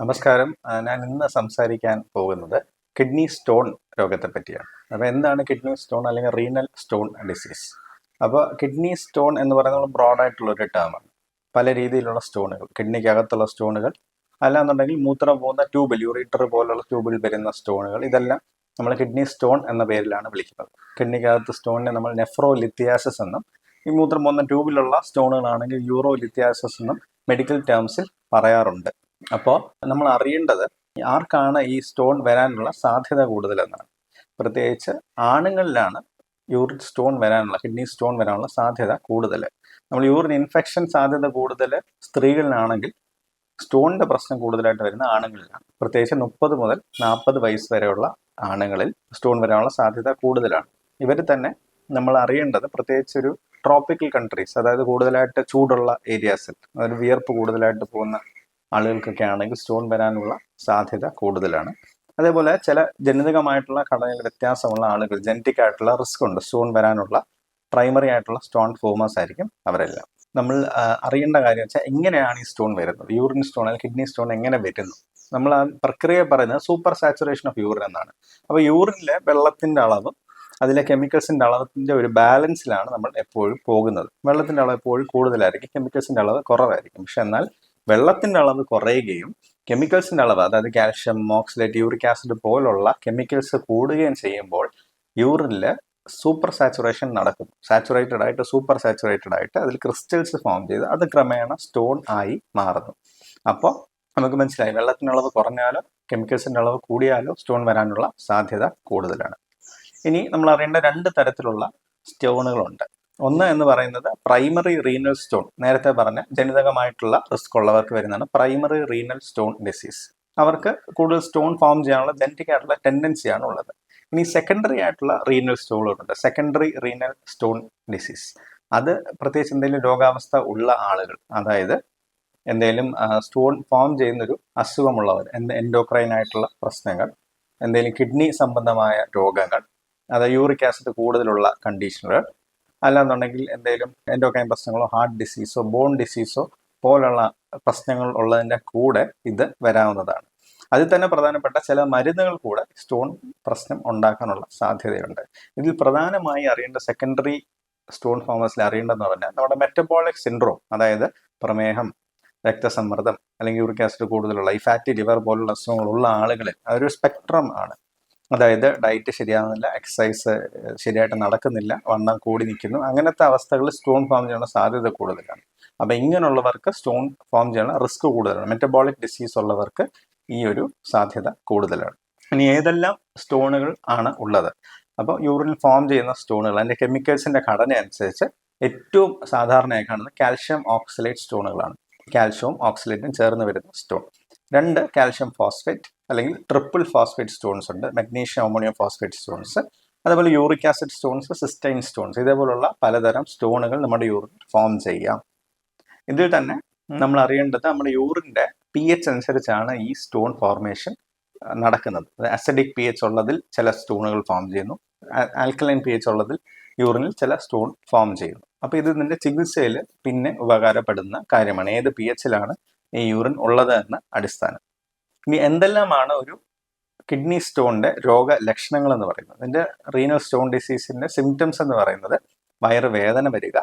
നമസ്കാരം. ഞാൻ ഇന്ന് സംസാരിക്കാൻ പോകുന്നത് കിഡ്നി സ്റ്റോൺ രോഗത്തെ പറ്റിയാണ്. അപ്പോൾ എന്താണ് കിഡ്നി സ്റ്റോൺ അല്ലെങ്കിൽ റീനൽ സ്റ്റോൺ ഡിസീസ്? അപ്പോൾ കിഡ്നി സ്റ്റോൺ എന്ന് പറയുന്നത് ബ്രോഡായിട്ടുള്ള ഒരു ടേമാണ് പല രീതിയിലുള്ള സ്റ്റോണുകൾ കിഡ്നിക്കകത്തുള്ള സ്റ്റോണുകൾ അല്ലാന്നുണ്ടെങ്കിൽ മൂത്രം പോകുന്ന ട്യൂബിൽ യൂറീറ്റർ പോലുള്ള ട്യൂബിൽ വരുന്ന സ്റ്റോണുകൾ ഇതെല്ലാം നമ്മൾ കിഡ്നി സ്റ്റോൺ എന്ന പേരിലാണ് വിളിക്കുന്നത്. കിഡ്നിക്കകത്ത് സ്റ്റോണിനെ നമ്മൾ നെഫ്രോ ലിത്യാസസ് എന്നും ഈ മൂത്രം പോകുന്ന ട്യൂബിലുള്ള സ്റ്റോണുകളാണെങ്കിൽ യൂറോ ലിത്യാസസ് എന്നും മെഡിക്കൽ ടേംസിൽ പറയാറുണ്ട്. അപ്പോൾ നമ്മൾ അറിയേണ്ടത് ആർക്കാണ് ഈ സ്റ്റോൺ വരാനുള്ള സാധ്യത കൂടുതലെന്നാണ്. പ്രത്യേകിച്ച് ആണുങ്ങളിലാണ് യൂറിൻ സ്റ്റോൺ വരാനുള്ള കിഡ്നി സ്റ്റോൺ വരാനുള്ള സാധ്യത കൂടുതൽ നമ്മൾ യൂറിൻ ഇൻഫെക്ഷൻ സാധ്യത കൂടുതൽ സ്ത്രീകളിലാണെങ്കിൽ സ്റ്റോണിന്റെ പ്രശ്നം കൂടുതലായിട്ട് വരുന്ന ആണുങ്ങളിലാണ്. പ്രത്യേകിച്ച് മുപ്പത് മുതൽ നാൽപ്പത് വയസ്സ് വരെയുള്ള ആണുങ്ങളിൽ സ്റ്റോൺ വരാനുള്ള സാധ്യത കൂടുതലാണ്. ഇവർ തന്നെ നമ്മൾ അറിയേണ്ടത് പ്രത്യേകിച്ച് ഒരു ട്രോപ്പിക്കൽ കൺട്രീസ് അതായത് കൂടുതലായിട്ട് ചൂടുള്ള ഏരിയാസിൽ അതായത് വിയർപ്പ് കൂടുതലായിട്ട് പോകുന്ന ആളുകൾക്കൊക്കെ ആണെങ്കിൽ സ്റ്റോൺ വരാനുള്ള സാധ്യത കൂടുതലാണ്. അതേപോലെ ചില ജനിതകമായിട്ടുള്ള ഘടനയിൽ വ്യത്യാസമുള്ള ആളുകൾ ജനറ്റിക് ആയിട്ടുള്ള റിസ്ക് ഉണ്ട്. സ്റ്റോൺ വരാനുള്ള പ്രൈമറി ആയിട്ടുള്ള സ്റ്റോൺ ഫോമേഴ്സ് ആയിരിക്കും അവരെല്ലാം. നമ്മൾ അറിയേണ്ട കാര്യം വെച്ചാൽ എങ്ങനെയാണ് ഈ സ്റ്റോൺ വരുന്നത്? യൂറിൻ സ്റ്റോൺ അല്ലെങ്കിൽ കിഡ്നി സ്റ്റോൺ എങ്ങനെ വരുന്നു? നമ്മൾ ആ പ്രക്രിയ പറയുന്നത് സൂപ്പർ സാച്ചുറേഷൻ ഓഫ് യൂറിൻ എന്നാണ്. അപ്പോൾ യൂറിനിലെ വെള്ളത്തിന്റെ അളവ് അതിലെ കെമിക്കൽസിന്റെ അളവിന്റെ ഒരു ബാലൻസിലാണ് നമ്മൾ എപ്പോഴും പോകുന്നത്. വെള്ളത്തിന്റെ അളവ് എപ്പോഴും കൂടുതലായിരിക്കും. കെമിക്കൽസിന്റെ അളവ് കുറവായിരിക്കും. പക്ഷെ എന്നാൽ വെള്ളത്തിന്റെ അളവ് കുറയുകയും കെമിക്കൽസിന്റെ അളവ് അതായത് കാൽഷ്യം മോക്സിലേറ്റ് യൂറിക് ആസിഡ് പോലുള്ള കെമിക്കൽസ് കൂടുകയും ചെയ്യുമ്പോൾ യൂറിനിൽ സൂപ്പർ സാച്ചുറേഷൻ നടക്കും. സാച്ചുറേറ്റഡ് ആയിട്ട് സൂപ്പർ സാച്ചുറേറ്റഡ് ആയിട്ട് അതിൽ ക്രിസ്റ്റൽസ് ഫോം ചെയ്ത് അത് ക്രമേണ സ്റ്റോൺ ആയി മാറുന്നു. അപ്പോൾ നമുക്ക് മനസ്സിലായി വെള്ളത്തിന്റെ അളവ് കുറഞ്ഞാലോ കെമിക്കൽസിന്റെ അളവ് കൂടിയാലോ സ്റ്റോൺ വരാനുള്ള സാധ്യത കൂടുതലാണ്. ഇനി നമ്മൾ അറിയേണ്ട രണ്ട് തരത്തിലുള്ള സ്റ്റോണുകളുണ്ട്. ഒന്ന് എന്ന് പറയുന്നത് പ്രൈമറി റീനൽ സ്റ്റോൺ നേരത്തെ പറഞ്ഞ ജനിതകമായിട്ടുള്ള റിസ്ക് ഉള്ളവർക്ക് വരുന്നതാണ് പ്രൈമറി റീനൽ സ്റ്റോൺ ഡിസീസ് അവർക്ക് കൂടുതൽ സ്റ്റോൺ ഫോം ചെയ്യാനുള്ള ജനറ്റിക് ആയിട്ടുള്ള ടെൻഡൻസിയാണ് ഉള്ളത്. ഇനി സെക്കൻഡറി ആയിട്ടുള്ള റീനൽ സ്റ്റോണുകളുണ്ട് സെക്കൻഡറി റീനൽ സ്റ്റോൺ ഡിസീസ് അത് പ്രത്യേകിച്ച് എന്തെങ്കിലും രോഗാവസ്ഥ ഉള്ള ആളുകൾ അതായത് എന്തെങ്കിലും സ്റ്റോൺ ഫോം ചെയ്യുന്നൊരു അസുഖമുള്ളവർ എന്ത് എൻഡോക്രൈൻ ആയിട്ടുള്ള പ്രശ്നങ്ങൾ എന്തെങ്കിലും കിഡ്നി സംബന്ധമായ രോഗങ്ങൾ അതായത് യൂറിക് ആസിഡ് കൂടുതലുള്ള കണ്ടീഷനുകൾ അല്ലാന്നുണ്ടെങ്കിൽ എന്തെങ്കിലും എൻഡോക്രൈൻ പ്രശ്നങ്ങളോ ഹാർട്ട് ഡിസീസോ ബോൺ ഡിസീസോ പോലുള്ള പ്രശ്നങ്ങൾ ഉള്ളതിന്റെ കൂടെ ഇത് വരാവുന്നതാണ്. അതിൽ തന്നെ പ്രധാനപ്പെട്ട ചില മരുന്നുകൾ കൂടെ സ്റ്റോൺ പ്രശ്നം ഉണ്ടാക്കാനുള്ള സാധ്യതയുണ്ട്. ഇതിൽ പ്രധാനമായി അറിയേണ്ട സെക്കൻഡറി സ്റ്റോൺ ഫോമേഴ്സിൽ അറിയേണ്ടതെന്ന് പറഞ്ഞാൽ നമ്മുടെ മെറ്റബോളിക് സിൻഡ്രോം അതായത് പ്രമേഹം രക്തസമ്മർദ്ദം അല്ലെങ്കിൽ യൂറിക് ആസിഡ് കൂടുതലുള്ള ഈ ഫാറ്റി ലിവർ പോലുള്ള അസുഖങ്ങളുള്ള ആളുകളിൽ അതൊരു സ്പെക്ട്രം ആണ് അതായത് ഡയറ്റ് ശരിയാവുന്നില്ല എക്സസൈസ് ശരിയായിട്ട് നടക്കുന്നില്ല വണ്ണം കൂടി നിൽക്കുന്നു. അങ്ങനത്തെ അവസ്ഥകളിൽ സ്റ്റോൺ ഫോം ചെയ്യാനുള്ള സാധ്യത കൂടുതലാണ്. അപ്പം ഇങ്ങനെയുള്ളവർക്ക് സ്റ്റോൺ ഫോം ചെയ്യാനുള്ള റിസ്ക് കൂടുതലാണ്. മെറ്റബോളിക് ഡിസീസ് ഉള്ളവർക്ക് ഈ ഒരു സാധ്യത കൂടുതലാണ്. ഇനി ഏതെല്ലാം സ്റ്റോണുകൾ ആണ് ഉള്ളത്? അപ്പോൾ യൂറിനിൽ ഫോം ചെയ്യുന്ന സ്റ്റോണുകൾ അതിന്റെ കെമിക്കൽസിന്റെ ഘടന അനുസരിച്ച് ഏറ്റവും സാധാരണയായി കാണുന്നത് കാൽഷ്യം ഓക്സലേറ്റ് സ്റ്റോണുകളാണ് കാൽഷ്യവും ഓക്സലേറ്റും ചേർന്ന് വരുന്ന സ്റ്റോൺ രണ്ട് കാൽഷ്യം ഫോസ്ഫേറ്റ് അല്ലെങ്കിൽ ട്രിപ്പിൾ ഫോസ്ഫേറ്റ് സ്റ്റോൺസ് ഉണ്ട് മഗ്നീഷ്യം അമോണിയം ഫോസ്ഫേറ്റ് സ്റ്റോൺസ് അതുപോലെ uric acid stones cystine stones ഇതേപോലുള്ള പലതരം സ്റ്റോണുകൾ നമ്മുടെ യൂറിൻ ഫോം ചെയ്യാം. ഇതിൽ തന്നെ നമ്മൾ അറിയേണ്ടത് നമ്മുടെ യൂറിന്റെ പി എച്ച് അനുസരിച്ചാണ് ഈ സ്റ്റോൺ ഫോർമേഷൻ നടക്കുന്നത്. അസിഡിക് പി എച്ച് ഉള്ളതിൽ ചില സ്റ്റോണുകൾ ഫോം ചെയ്യുന്നു ആൽക്കലൈൻ പി എച്ച് ഉള്ളതിൽ യൂറിനിൽ ചില സ്റ്റോൺ ഫോം ചെയ്യുന്നു. അപ്പോൾ ഇത് ഇതിന്റെ ചികിത്സയിൽ പിന്നെ ഉപകാരപ്പെടുന്ന കാര്യമാണ്. ഏത് പി എച്ചിലാണ് ഈ യൂറിൻ ഉള്ളത് എന്ന അടിസ്ഥാനം. ഇനി എന്തെല്ലാമാണ് ഒരു കിഡ്നി സ്റ്റോണിന്റെ രോഗലക്ഷണങ്ങൾ എന്ന് പറയുന്നത്? അതിന്റെ റീനൽ സ്റ്റോൺ ഡിസീസിന്റെ സിംറ്റംസ് എന്ന് പറയുന്നത് വയറ് വേദന വരിക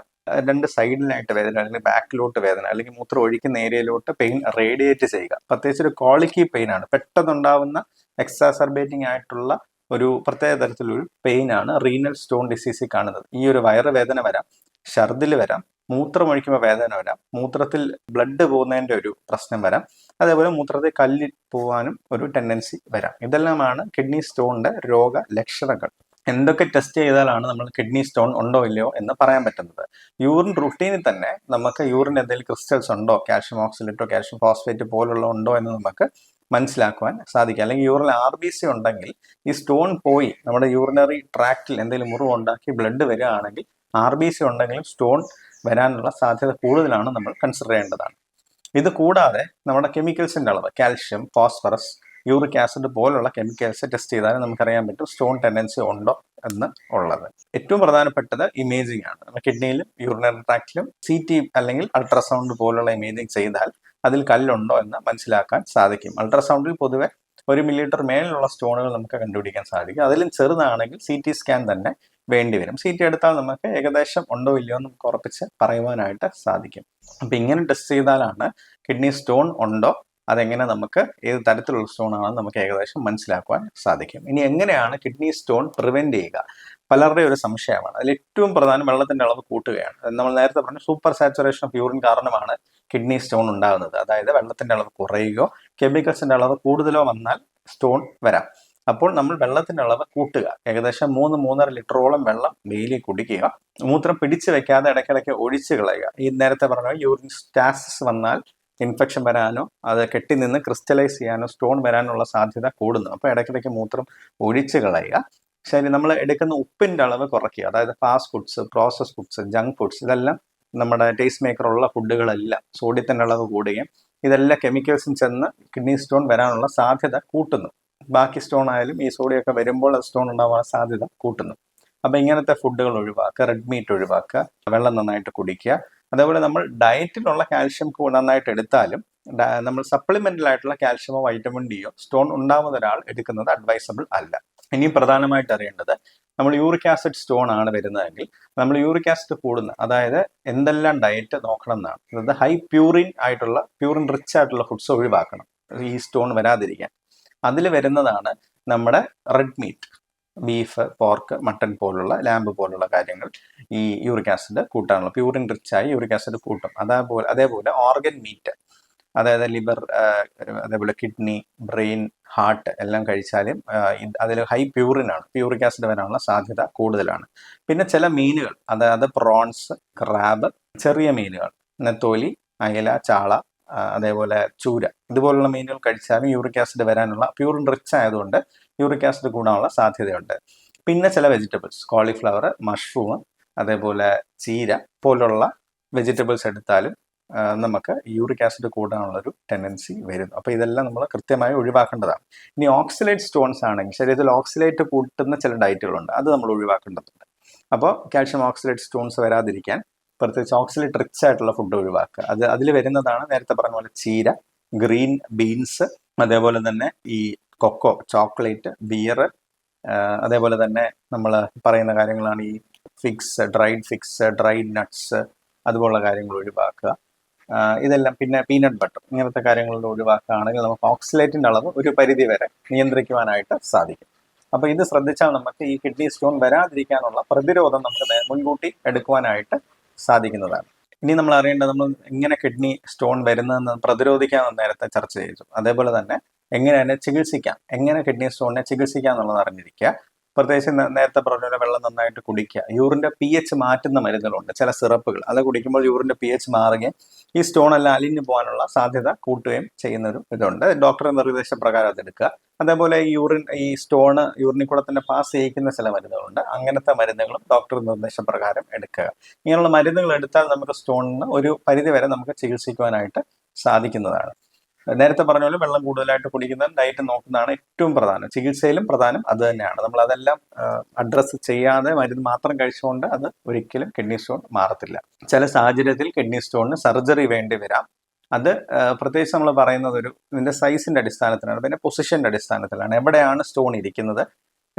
രണ്ട് സൈഡിലായിട്ട് വേദന അല്ലെങ്കിൽ ബാക്കിലോട്ട് വേദന അല്ലെങ്കിൽ മൂത്രം ഒഴിക്കുന്ന ഏരിയയിലോട്ട് പെയിൻ റേഡിയേറ്റ് ചെയ്യുക. പ്രത്യേകിച്ച് ഒരു കോളിക്കി പെയിൻ ആണ്. പെട്ടെന്നുണ്ടാവുന്ന എക്സാസർബേറ്റിംഗ് ആയിട്ടുള്ള ഒരു പ്രത്യേക തരത്തിലൊരു പെയിൻ ആണ് റീനൽ സ്റ്റോൺ ഡിസീസിൽ കാണുന്നത്. ഈ ഒരു വയറ് വേദന വരാം. ഛർദിൽ വരാം മൂത്രമൊഴിക്കുമ്പോൾ വേദന വരാം മൂത്രത്തിൽ ബ്ലഡ് പോകുന്നതിന്റെ ഒരു പ്രശ്നം വരാം. അതേപോലെ മൂത്രത്തിൽ കല്ല് പോകാനും ഒരു ടെൻഡൻസി വരാം. ഇതെല്ലാമാണ് കിഡ്നി സ്റ്റോണിന്റെ രോഗ ലക്ഷണങ്ങൾ എന്തൊക്കെ ടെസ്റ്റ് ചെയ്താലാണ് നമ്മൾ കിഡ്നി സ്റ്റോൺ ഉണ്ടോ ഇല്ലയോ എന്ന് പറയാൻ പറ്റുന്നത്. യൂറിൻ റുട്ടീനിൽ തന്നെ നമുക്ക് യൂറിൻ എന്തെങ്കിലും ക്രിസ്റ്റൽസ് ഉണ്ടോ കാൽഷ്യം ഓക്സിലേറ്റോ കാൽഷ്യം ഫോസ്ഫേറ്റ് പോലുള്ള ഉണ്ടോ എന്ന് നമുക്ക് മനസ്സിലാക്കുവാൻ സാധിക്കും. അല്ലെങ്കിൽ യൂറിൻ ആർ ബി സി ഉണ്ടെങ്കിൽ ഈ സ്റ്റോൺ പോയി നമ്മുടെ യൂറിനറി ട്രാക്റ്റിൽ എന്തെങ്കിലും മുറിവ് ഉണ്ടാക്കി ബ്ലഡ് വരികയാണെങ്കിൽ ആർ ബി സി ഉണ്ടെങ്കിലും സ്റ്റോൺ വരാനുള്ള സാധ്യത കൂടുതലാണ് നമ്മൾ കൺസിഡർ ചെയ്യേണ്ടതാണ്. ഇത് കൂടാതെ നമ്മുടെ കെമിക്കൽസിന്റെ അളവ് കാൽഷ്യം ഫോസ്ഫറസ് യൂറിക് ആസിഡ് പോലുള്ള കെമിക്കൽസ് ടെസ്റ്റ് ചെയ്താലും നമുക്കറിയാൻ പറ്റും സ്റ്റോൺ ടെൻഡൻസി ഉണ്ടോ എന്ന് ഉള്ളത്. ഏറ്റവും പ്രധാനപ്പെട്ടത് ഇമേജിംഗ് ആണ്. നമ്മുടെ കിഡ്നിയിലും യൂറിനറി ട്രാക്റ്റിലും സി ടി അല്ലെങ്കിൽ അൾട്രാസൗണ്ട് പോലുള്ള ഇമേജിംഗ് ചെയ്താൽ അതിൽ കല്ലുണ്ടോ എന്ന് മനസ്സിലാക്കാൻ സാധിക്കും. അൾട്രാസൗണ്ടിൽ പൊതുവെ ഒരു മില്ലിമീറ്റർ മേളിലുള്ള സ്റ്റോണുകൾ നമുക്ക് കണ്ടുപിടിക്കാൻ സാധിക്കും. അതിലും ചെറുതാണെങ്കിൽ സി ടി സ്കാൻ തന്നെ വേണ്ടി വരും. സി ടി എടുത്താൽ നമുക്ക് ഏകദേശം ഉണ്ടോ ഇല്ലയോ എന്ന് നമുക്ക് ഉറപ്പിച്ച് പറയുവാനായിട്ട് സാധിക്കും. അപ്പം ഇങ്ങനെ ടെസ്റ്റ് ചെയ്താലാണ് കിഡ്നി സ്റ്റോൺ ഉണ്ടോ അതെങ്ങനെ നമുക്ക് ഏത് തരത്തിലുള്ള സ്റ്റോൺ ആണെന്ന് നമുക്ക് ഏകദേശം മനസ്സിലാക്കുവാൻ സാധിക്കും. ഇനി എങ്ങനെയാണ് കിഡ്നി സ്റ്റോൺ പ്രിവെന്റ് ചെയ്യുക? പലരുടെ ഒരു സംശയമാണ്. അതിൽ ഏറ്റവും പ്രധാനം വെള്ളത്തിന്റെ അളവ് കൂട്ടുകയാണ്. നമ്മൾ നേരത്തെ പറഞ്ഞു സൂപ്പർ സാച്ചുറേഷൻ ഓഫ് യൂറിൻ കാരണമാണ് കിഡ്നി സ്റ്റോൺ ഉണ്ടാകുന്നത്. അതായത് വെള്ളത്തിന്റെ അളവ് കുറയുകയോ കെമിക്കൽസിന്റെ അളവ് കൂടുതലോ വന്നാൽ സ്റ്റോൺ വരാം. അപ്പോൾ നമ്മൾ വെള്ളത്തിന്റെ അളവ് കൂട്ടുക. ഏകദേശം മൂന്ന് മൂന്നര ലിറ്ററോളം വെള്ളം ഡെയിലി കുടിക്കുക. മൂത്രം പിടിച്ചു വെക്കാതെ ഇടയ്ക്കിടയ്ക്ക് ഒഴിച്ചു കളയുക. ഈ നേരത്തെ പറഞ്ഞ യൂറിൻ സ്റ്റാസിസ് വന്നാൽ ഇൻഫെക്ഷൻ വരാനോ അത് കെട്ടി നിന്ന് ക്രിസ്റ്റലൈസ് ചെയ്യാനോ സ്റ്റോൺ വരാനുള്ള സാധ്യത കൂടുന്നു. അപ്പോൾ ഇടയ്ക്കിടയ്ക്ക് മൂത്രം ഒഴിച്ചു കളയുക. ശരി നമ്മൾ എടുക്കുന്ന ഉപ്പിന്റെ അളവ് കുറയ്ക്കുക. അതായത് fast foods processed foods junk foods ഇതെല്ലാം നമ്മുടെ ടേസ്റ്റ് മേക്കറുള്ള ഫുഡുകളെല്ലാം സോഡിയത്തിന്റെ അളവ് കൂടുകയും ഇതെല്ലാം കെമിക്കൽസും ചെന്ന് കിഡ്നി സ്റ്റോൺ വരാനുള്ള സാധ്യത കൂട്ടുന്നു. ബാക്കി സ്റ്റോൺ ആയാലും ഈ സോഡിയൊക്കെ വരുമ്പോൾ അത് സ്റ്റോൺ ഉണ്ടാവാൻ സാധ്യത കൂട്ടുന്നു. അപ്പോൾ ഇങ്ങനത്തെ ഫുഡുകൾ ഒഴിവാക്കുക റെഡ് മീറ്റ് ഒഴിവാക്കുക വെള്ളം നന്നായിട്ട് കുടിക്കുക. അതേപോലെ നമ്മൾ ഡയറ്റിലുള്ള കാൽഷ്യം നന്നായിട്ട് എടുത്താലും നമ്മൾ സപ്ലിമെന്റൽ ആയിട്ടുള്ള കാൽഷ്യമോ വൈറ്റമിൻ ഡിയോ സ്റ്റോൺ ഉണ്ടാവുന്ന ഒരാൾ എടുക്കുന്നത് അഡ്വൈസബിൾ അല്ല. ഇനി പ്രധാനമായിട്ട് അറിയേണ്ടത് നമ്മൾ യൂറിക് ആസിഡ് സ്റ്റോൺ ആണ് വരുന്നതെങ്കിൽ നമ്മൾ യൂറിക് ആസിഡ് കൂടുന്ന അതായത് എന്തെല്ലാം ഡയറ്റ് നോക്കണം എന്നാണ്. അതായത് ഹൈ പ്യൂറിൻ ആയിട്ടുള്ള പ്യൂറിൻ റിച്ച് ആയിട്ടുള്ള ഫുഡ്സ് ഒഴിവാക്കണം. ഈ സ്റ്റോൺ വരാതിരിക്കാൻ. അതിൽ വരുന്നതാണ് നമ്മുടെ red meat beef pork mutton പോലുള്ള ലാമ്പ് പോലുള്ള കാര്യങ്ങൾ ഈ യൂറിക് ആസിഡ് കൂട്ടാനുള്ള. പ്യൂറിൻ റിച്ചായി യൂറിക് ആസിഡ് കൂട്ടും. അതേപോലെ അതേപോലെ ഓർഗൻ മീറ്റ് അതായത് ലിവർ അതേപോലെ കിഡ്നി ബ്രെയിൻ ഹാർട്ട് എല്ലാം കഴിച്ചാലും അതിൽ ഹൈ പ്യൂറിനാണ്. പ്യൂറിക് ആസിഡ് വരാനുള്ള സാധ്യത കൂടുതലാണ്. പിന്നെ ചില മീനുകൾ അതായത് പ്രോൺസ് ക്രാബ് ചെറിയ മീനുകൾ നെത്തോലി അയല ചാള അതേപോലെ ചൂര ഇതുപോലുള്ള മീനുകൾ കഴിച്ചാലും യൂറിക് ആസിഡ് വരാനുള്ള പ്യൂറിൻ റിച്ച് ആയതുകൊണ്ട് യൂറിക് ആസിഡ് കൂടാനുള്ള സാധ്യതയുണ്ട്. പിന്നെ ചില വെജിറ്റബിൾസ് കോളിഫ്ലവർ മഷ്റൂം അതേപോലെ ചീര പോലുള്ള വെജിറ്റബിൾസ് എടുത്താലും നമുക്ക് യൂറിക് ആസിഡ് കൂടാനുള്ളൊരു ടെൻഡൻസി വരുന്നു. അപ്പോൾ ഇതെല്ലാം നമ്മൾ കൃത്യമായി ഒഴിവാക്കേണ്ടതാണ്. ഇനി ഓക്സിലേറ്റ് സ്റ്റോൺസ് ആണെങ്കിൽ ശരീരത്തിൽ ഓക്സിലേറ്റ് കൂട്ടുന്ന ചില ഡയറ്റുകളുണ്ട് അത് നമ്മൾ ഒഴിവാക്കേണ്ടതുണ്ട്. അപ്പോൾ കാൽഷ്യം ഓക്സിലേറ്റ് സ്റ്റോൺസ് വരാതിരിക്കാൻ പ്രത്യേകിച്ച് ഓക്സിലേറ്റ് റിച്ച് ആയിട്ടുള്ള ഫുഡ് ഒഴിവാക്കുക. അത് അതിൽ വരുന്നതാണ് നേരത്തെ പറഞ്ഞ പോലെ ചീര ഗ്രീൻ ബീൻസ് അതേപോലെ തന്നെ ഈ കൊക്കോ ചോക്ലേറ്റ് ബിയർ അതേപോലെ തന്നെ നമ്മൾ പറയുന്ന കാര്യങ്ങളാണ് ഈ figs dried figs dried nuts അതുപോലുള്ള കാര്യങ്ങൾ ഒഴിവാക്കുക. ഇതെല്ലാം പിന്നെ പീനട്ട് ബട്ടർ ഇങ്ങനത്തെ കാര്യങ്ങളുടെ ഒഴിവാക്കുകയാണെങ്കിൽ നമുക്ക് ഓക്സിലേറ്റിന്റെ അളവ് ഒരു പരിധി വരെ നിയന്ത്രിക്കുവാനായിട്ട് സാധിക്കും. അപ്പോൾ ഇത് ശ്രദ്ധിച്ചാൽ നമുക്ക് ഈ കിഡ്നി സ്റ്റോൺ വരാതിരിക്കാനുള്ള പ്രതിരോധം നമുക്ക് മുൻകൂട്ടി എടുക്കുവാനായിട്ട് സാധിക്കുന്നതാണ്. ഇനി നമ്മൾ അറിയേണ്ടത് നമ്മൾ എങ്ങനെ കിഡ്നി സ്റ്റോൺ വരുന്നതെന്ന് പ്രതിരോധിക്കാമെന്ന് നേരത്തെ ചർച്ച ചെയ്തു. അതേപോലെ തന്നെ എങ്ങനെ അതിനെ ചികിത്സിക്കാം? എങ്ങനെ കിഡ്നി സ്റ്റോണിനെ ചികിത്സിക്കാം എന്നുള്ളത് അറിഞ്ഞിരിക്കുക. പ്രത്യേകിച്ച് നേരത്തെ പറഞ്ഞ പോലെ വെള്ളം നന്നായിട്ട് കുടിക്കുക. യൂറിന്റെ പി എച്ച് മാറ്റുന്ന മരുന്നുകളുണ്ട്. ചില സിറപ്പുകൾ. അത് കുടിക്കുമ്പോൾ യൂറിന്റെ പി എച്ച് മാറുകയും ഈ സ്റ്റോൺ എല്ലാം അലിഞ്ഞു പോകാനുള്ള സാധ്യത കൂട്ടുകയും ചെയ്യുന്ന ഒരു ഇതുണ്ട്. ഡോക്ടറുടെ നിർദ്ദേശപ്രകാരം അതെടുക്കുക അതേപോലെ യൂറിൻ ഈ സ്റ്റോണ് യൂറിനിൽ കൂടെ തന്നെ പാസ് ചെയ്യിക്കുന്ന ചില മരുന്നുകളുണ്ട്. അങ്ങനത്തെ മരുന്നുകളും ഡോക്ടർ നിർദ്ദേശപ്രകാരം എടുക്കുക. ഇങ്ങനെയുള്ള മരുന്നുകൾ എടുത്താൽ നമുക്ക് സ്റ്റോണിന് ഒരു പരിധി വരെ നമുക്ക് ചികിത്സിക്കുവാനായിട്ട് സാധിക്കുന്നതാണ്. നേരത്തെ പറഞ്ഞ പോലെ വെള്ളം കൂടുതലായിട്ട് കുടിക്കുന്നതും ഡയറ്റ് നോക്കുന്നതാണ് ഏറ്റവും പ്രധാനം. ചികിത്സയിലും പ്രധാനം അത് തന്നെയാണ്. നമ്മൾ അതെല്ലാം അഡ്രസ്സ് ചെയ്യാതെ മരുന്ന് മാത്രം കഴിച്ചുകൊണ്ട് അത് ഒരിക്കലും കിഡ്നി സ്റ്റോൺ മാറത്തില്ല. ചില സാഹചര്യത്തിൽ കിഡ്നി സ്റ്റോണിന് സർജറി വേണ്ടി വരാം. അത് പ്രത്യേകിച്ച് നമ്മൾ പറയുന്നത് ഒരു ഇതിന്റെ സൈസിന്റെ അടിസ്ഥാനത്തിലാണ് പിന്നെ പൊസിഷന്റെ അടിസ്ഥാനത്തിലാണ്. എവിടെയാണ് സ്റ്റോൺ ഇരിക്കുന്നത്?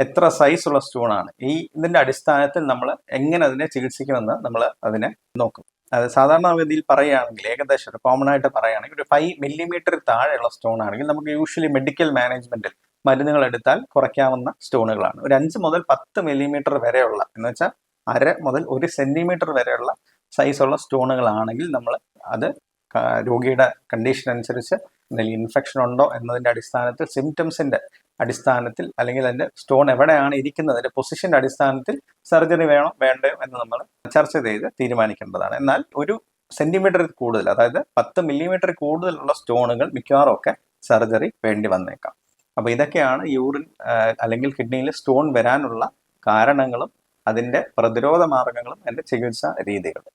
എത്ര സൈസുള്ള സ്റ്റോണാണ് ഈ ഇതിന്റെ അടിസ്ഥാനത്തിൽ നമ്മൾ എങ്ങനെ അതിനെ ചികിത്സിക്കുമെന്ന് നമ്മൾ അതിനെ നോക്കും. അത് സാധാരണഗതിയിൽ പറയുകയാണെങ്കിൽ ഏകദേശം ഒരു കോമൺ ആയിട്ട് പറയുകയാണെങ്കിൽ ഒരു ഫൈവ് മില്ലിമീറ്റർ താഴെയുള്ള സ്റ്റോൺ ആണെങ്കിൽ നമുക്ക് യൂഷ്വലി മെഡിക്കൽ മാനേജ്മെന്റിൽ മരുന്നുകൾ എടുത്താൽ കുറയ്ക്കാവുന്ന സ്റ്റോണുകളാണ് ഒരു അഞ്ച് മുതൽ പത്ത് മില്ലിമീറ്റർ വരെയുള്ള എന്ന് വെച്ചാൽ അര മുതൽ ഒരു സെന്റിമീറ്റർ വരെയുള്ള സൈസുള്ള സ്റ്റോണുകളാണെങ്കിൽ നമ്മൾ അത് രോഗിയുടെ കണ്ടീഷൻ അനുസരിച്ച് എന്തെങ്കിലും ഇൻഫെക്ഷൻ ഉണ്ടോ എന്നതിന്റെ അടിസ്ഥാനത്തിൽ സിംറ്റംസിന്റെ അടിസ്ഥാനത്തിൽ അല്ലെങ്കിൽ അതിന്റെ സ്റ്റോൺ എവിടെയാണ് ഇരിക്കുന്നത് അതിന്റെ പൊസിഷന്റെ അടിസ്ഥാനത്തിൽ സർജറി വേണോ വേണ്ടയോ എന്ന് നമ്മൾ ചർച്ച ചെയ്ത് തീരുമാനിക്കേണ്ടതാണ്. എന്നാൽ ഒരു സെന്റിമീറ്റർ കൂടുതൽ അതായത് പത്ത് മില്ലിമീറ്റർ കൂടുതലുള്ള സ്റ്റോണുകൾ മിക്കവാറും ഒക്കെ സർജറി വേണ്ടി വന്നേക്കാം. അപ്പോൾ ഇതൊക്കെയാണ് യൂറിൻ അല്ലെങ്കിൽ കിഡ്നിയിൽ സ്റ്റോൺ വരാനുള്ള കാരണങ്ങളും അതിന്റെ പ്രതിരോധ മാർഗങ്ങളും അതിന്റെ ചികിത്സാ രീതികളും.